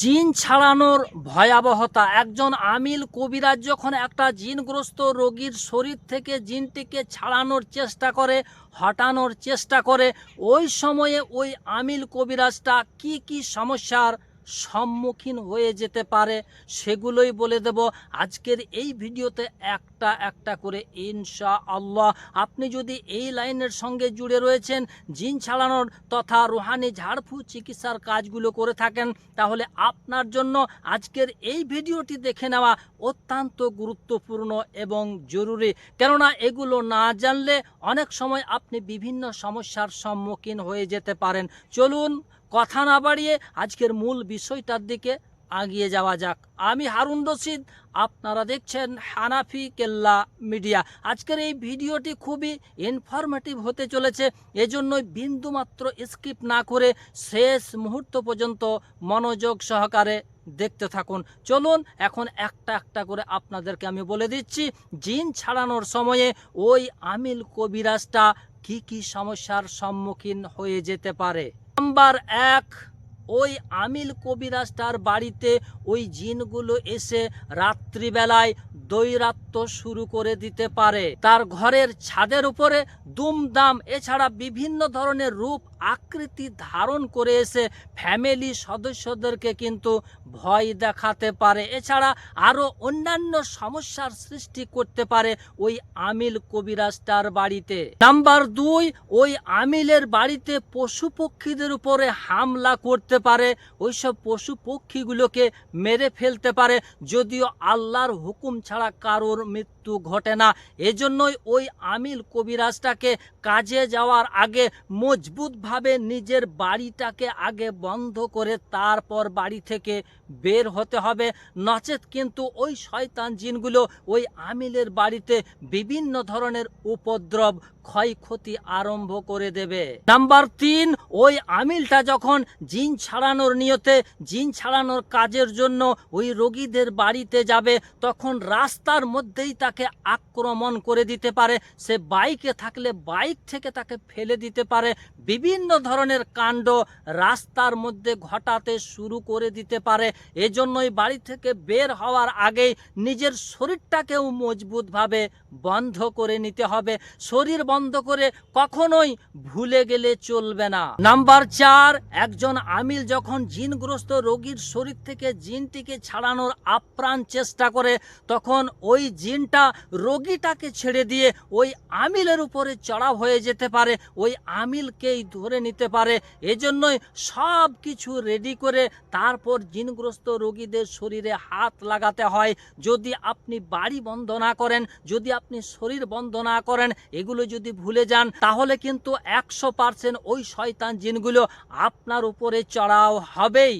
জিন ছাড়ানোর ভয়াবহতা। একজন আমিল কবিরাজ যখন একটা জিনগ্রস্ত রোগীর শরীর থেকে জিনটিকে ছাড়ানোর চেষ্টা করে, হটানোর চেষ্টা করে, ওই সময়ে ওই আমিল কবিরাজটা কি কি সমস্যার সম্মুখীন হয়ে যেতে পারে, সেগুলোই বলে দেব। আজকের এই ভিডিওতে একটা একটা করে ইনশা আল্লাহ আপনি যদি এই লাইনের সঙ্গে জুড়ে রয়েছেন, জিন ছাড়ানোর তথা রুহানি ঝাড়ফু চিকিৎসার কাজগুলো করে থাকেন, তাহলে আপনার জন্য আজকের এই ভিডিওটি দেখে নেওয়া অত্যন্ত গুরুত্বপূর্ণ এবং জরুরি। কেননা এগুলো না জানলে অনেক সময় আপনি বিভিন্ন সমস্যার সম্মুখীন হয়ে যেতে পারেন। চলুন কথা না বাড়িয়ে আজকের মূল বিষয়টার দিকে আগিয়ে যাওয়া যাক। আমি হারুন রশিদ, আপনারা দেখছেন হানাফি কেল্লা মিডিয়া। আজকের এই ভিডিওটি খুবই ইনফরমেটিভ হতে চলেছে, এজন্যই বিন্দুমাত্র স্কিপ না করে শেষ মুহূর্ত পর্যন্ত মনোযোগ সহকারে দেখতে থাকুন। চলুন, এখন একটা একটা করে আপনাদেরকে আমি বলে দিচ্ছি, জিন ছাড়ানোর সময়ে ওই আমিল কবিরাজটা কি কি সমস্যার সম্মুখীন হয়ে যেতে পারে? নাম্বার এক। ওই আমিল কবিরাজটার বাড়িতে ওই জিনগুলো এসে রাত্রিবেলায় দৈরাত্ম শুরু করে দিতে পারে। তার ঘরের ছাদের উপরে দুমদাম, এছাড়া বিভিন্ন ধরনের রূপ, আকৃতি ধারণ করে এসে ফ্যামিলি সদস্যদেরকে কিন্তু ভয় দেখাতে পারে। এছাড়া আরও অন্যান্য সমস্যার সৃষ্টি করতে পারে ওই আমিল কবিরাজটার বাড়িতে। নাম্বার দুই, ওই আমিলের বাড়িতে পশু পক্ষীদের উপরে হামলা করতে পারে, ওইসব পশু পক্ষীগুলোকে মেরে ফেলতে পারে, যদিও আল্লাহর হুকুম ছাড়া কারোর মৃত্যু ঘটে না। এজন্যই ওই আমিল কবিরাজটাকে কাজে যাওয়ার আগে মজবুতভাবে নিজের বাড়িটাকে আগে বন্ধ করে তারপর বাড়ি থেকে বের হতে হবে। নচেত কিন্তু ওই শয়তান জিনগুলো ওই আমিলের বাড়িতে বিভিন্ন ধরনের উপদ্রব, ক্ষয়ক্ষতি আরম্ভ করে দেবে। নাম্বার তিন, ওই আমিলটা যখন জিন ছাড়ানোর নিয়তে, জিন ছাড়ানোর কাজের জন্য ওই রোগীদের বাড়িতে যাবে, তখন রাস্তার মধ্যেই তাকে আক্রমণ করে দিতে পারে। সে বাইকে থাকলে বাইক থেকে তাকে ফেলে দিতে পারে। বিভিন্ন ধরনের কাণ্ড রাস্তার মধ্যে ঘটাতে শুরু করে দিতে পারে। এজন্যই বাড়ি থেকে বের হওয়ার আগেই নিজের শরীরটাকেও মজবুতভাবে বন্ধ করে নিতে হবে। শরীর বন্ধ করে কখনোই ভুলে গেলে চলবে না। নাম্বার চার, একজন আমিল যখন জিনগ্রস্ত রোগীর শরীর থেকে জিনটিকে ছাড়ানোর আপ্রাণ চেষ্টা করে, তখন ওই জিনটা রোগীটাকে ছেড়ে দিয়ে ওই আমিলের উপরে চড়াও হয়ে যেতে পারে, ওই আমিলকেই ধরে নিতে পারে। এজন্যই সব কিছু রেডি করে তারপর জিনগ্রস্ত রোগীদের শরীরে হাত লাগাতে হয়। যদি আপনি বাড়ি বন্ধ না করেন, যদি আপনি শরীর বন্ধ না করেন, এগুলো যদি ভুলে যান, তাহলে কিন্তু একশো পার্সেন্ট ওই শয়তান জিনগুলো আপনার উপরে চড়াও হবেই।